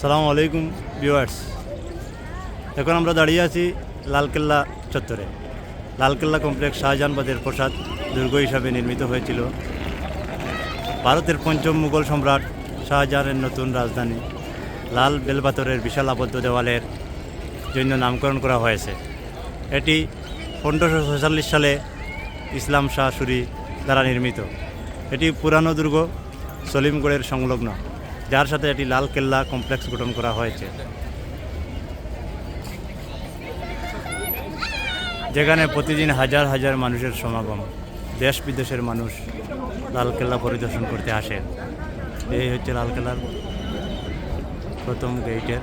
সালামু আলাইকুম ভিউয়ার্স। এখন আমরা দাঁড়িয়ে আছি লালকেল্লা চত্বরে। লালকেল্লা কমপ্লেক্স শাহজাহানবাদের প্রসাদ দুর্গ হিসাবে নির্মিত হয়েছিল। ভারতের পঞ্চম মুঘল সম্রাট শাহজাহানের নতুন রাজধানী লাল বেলবাতরের বিশাল আবদ্ধ দেওয়ালের জন্য নামকরণ করা হয়েছে। এটি পনেরোশো ছয়চল্লিশ সালে ইসলাম শাহ সুরি দ্বারা নির্মিত। এটি পুরানো দুর্গ সলিমগড়ের সংলগ্ন। যার সাথে এটি লাল কেল্লা কমপ্লেক্স গঠন করা হয়েছে। যেখানে প্রতিদিন হাজার হাজার মানুষের সমাগম, দেশ বিদেশের মানুষ লালকেল্লা পরিদর্শন করতে আসে। এই হচ্ছে লালকেল্লার প্রথম গেইটের।